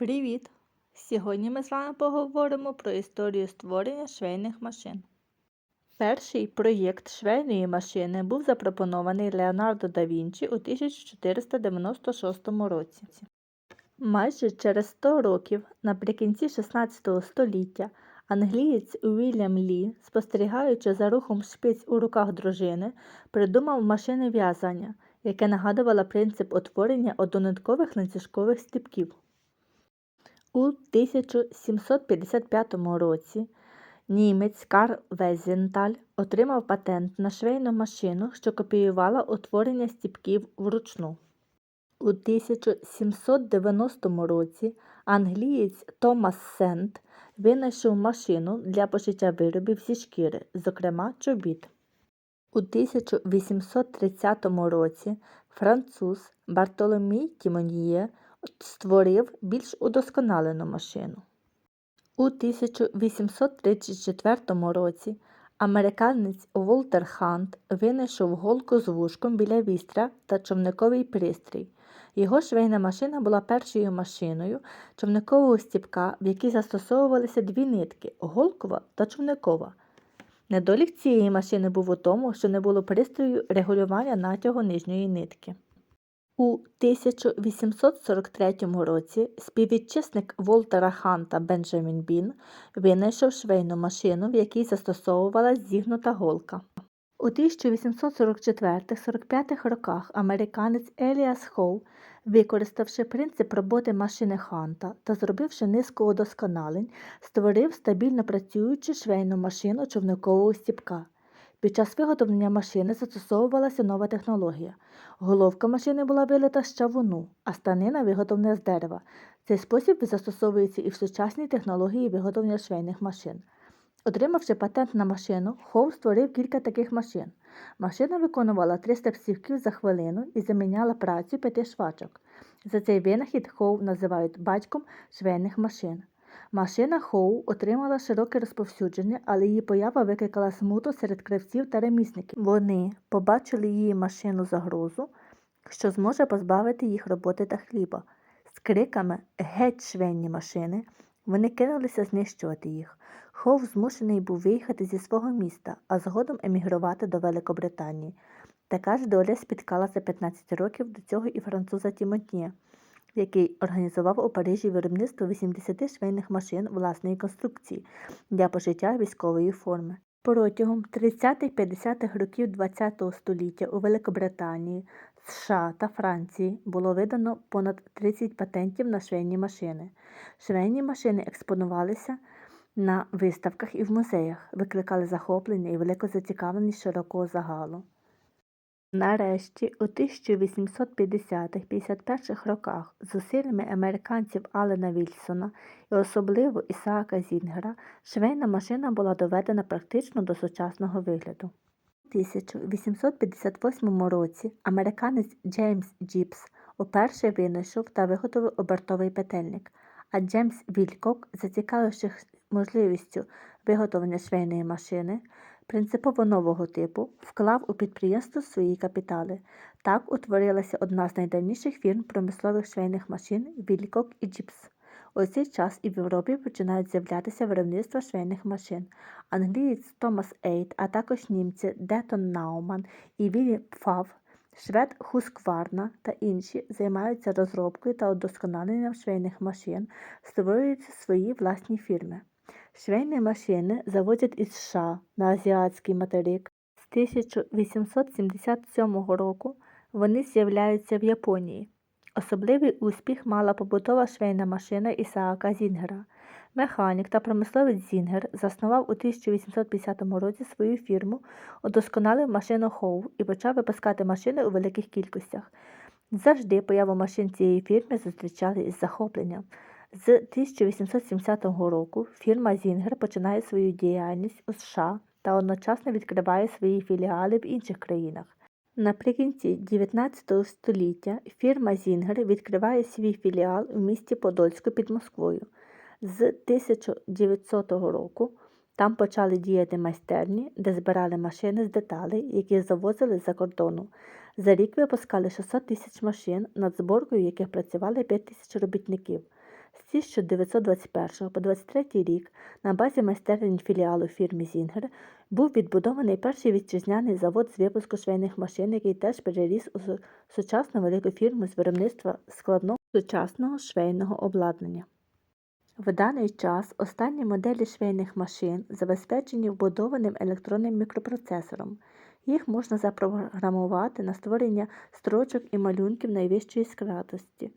Привіт! Сьогодні ми з вами поговоримо про історію створення швейних машин. Перший проєкт швейної машини був запропонований Леонардо да Вінчі у 1496 році. Майже через 100 років, наприкінці 16 століття, англієць Уільям Лі, спостерігаючи за рухом шпиць у руках дружини, придумав машини в'язання, яке нагадувало принцип утворення однониткових ланцюжкових стіпків. У 1755 році німець Карл Везенталь отримав патент на швейну машину, що копіювала утворення стіпків вручну. У 1790 році англієць Томас Сент винайшов машину для пошиття виробів зі шкіри, зокрема чобіт. У 1830 році француз Бартоломій Тімоньє створив більш удосконалену машину. У 1834 році американець Волтер Хант винайшов голку з вушком біля вістря та човниковий пристрій. Його швейна машина була першою машиною човникового стіпка, в якій застосовувалися дві нитки голкова та човникова. Недолік цієї машини був у тому, що не було пристрою регулювання натягу нижньої нитки. У 1843 році співвітчизник Волтера Ханта Бенджамін Бін винайшов швейну машину, в якій застосовувалась зігнута голка. У 1844-45 роках американець Еліас Хоу, використавши принцип роботи машини Ханта та зробивши низку удосконалень, створив стабільно працюючу швейну машину човникового стіпка. Під час виготовлення машини застосовувалася нова технологія. Головка машини була вилита з чавуну, а станина виготовлена з дерева. Цей спосіб застосовується і в сучасній технології виготовлення швейних машин. Отримавши патент на машину, Хоу створив кілька таких машин. Машина виконувала 300 псівків за хвилину і заміняла працю п'яти швачок. За цей винахід Хоу називають батьком швейних машин. Машина Хоу отримала широке розповсюдження, але її поява викликала смуту серед кравців та ремісників. Вони побачили її машину загрозу, що зможе позбавити їх роботи та хліба. З криками Геть швейні машини вони кинулися знищувати їх. Хоу змушений був виїхати зі свого міста, а згодом емігрувати до Великобританії. Така ж доля спіткала за 15 років до цього і француза Тімотє, який організував у Парижі виробництво 80 швейних машин власної конструкції для пошиття військової форми. Протягом 30-50-х років ХХ століття у Великобританії, США та Франції було видано понад 30 патентів на швейні машини. Швейні машини експонувалися на виставках і в музеях, викликали захоплення і велику зацікавленість широкого загалу. Нарешті, у 1850-51 роках зусиллями американців Алена Вільсона і особливо Ісаака Зінгера швейна машина була доведена практично до сучасного вигляду. У 1858 році американець Джеймс Джіпс уперше винайшов та виготовив обертовий петельник, а Джеймс Вількок, зацікавившись можливістю виготовлення швейної машини, принципово нового типу, вклав у підприємство свої капітали. Так утворилася одна з найдавніших фірм промислових швейних машин Вількок і Джіпс. У цей час і в Європі починають з'являтися виробництва швейних машин. Англієць Томас Ейт, а також німці Детон Науман і Вілі Пфав, швед Хускварна та інші займаються розробкою та удосконаленням швейних машин, створюють свої власні фірми. Швейні машини завозять із США на азіатський материк. З 1877 року вони з'являються в Японії. Особливий успіх мала побутова швейна машина Ісаака Зінгера. Механік та промисловець Зінгер заснував у 1850 році свою фірму, удосконалив машину Хоу і почав випускати машини у великих кількостях. Завжди появу машин цієї фірми зустрічали із захопленням. З 1870 року фірма Зінгер починає свою діяльність у США та одночасно відкриває свої філіали в інших країнах. Наприкінці 19 століття фірма Зінгер відкриває свій філіал у місті Подольську під Москвою. З 1900 року там почали діяти майстерні, де збирали машини з деталей, які завозили з-за кордону. За рік випускали 600 тисяч машин, над зборкою яких працювали 5 тисяч робітників. З 1921 по 23 рік на базі майстерень філіалу фірми Зінгер був відбудований перший вітчизняний завод з випуску швейних машин, який теж переріс у сучасну велику фірму з виробництва складного сучасного швейного обладнання. В даний час останні моделі швейних машин забезпечені вбудованим електронним мікропроцесором. Їх можна запрограмувати на створення строчок і малюнків найвищої складності.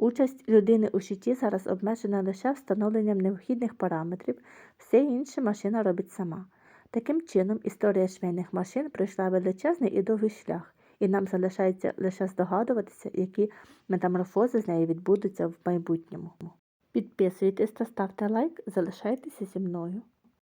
Участь людини у щиті зараз обмежена лише встановленням необхідних параметрів, все інше машина робить сама. Таким чином, історія швейних машин пройшла величезний і довгий шлях, і нам залишається лише здогадуватися, які метаморфози з нею відбудуться в майбутньому. Підписуйтесь та ставте лайк, залишайтеся зі мною.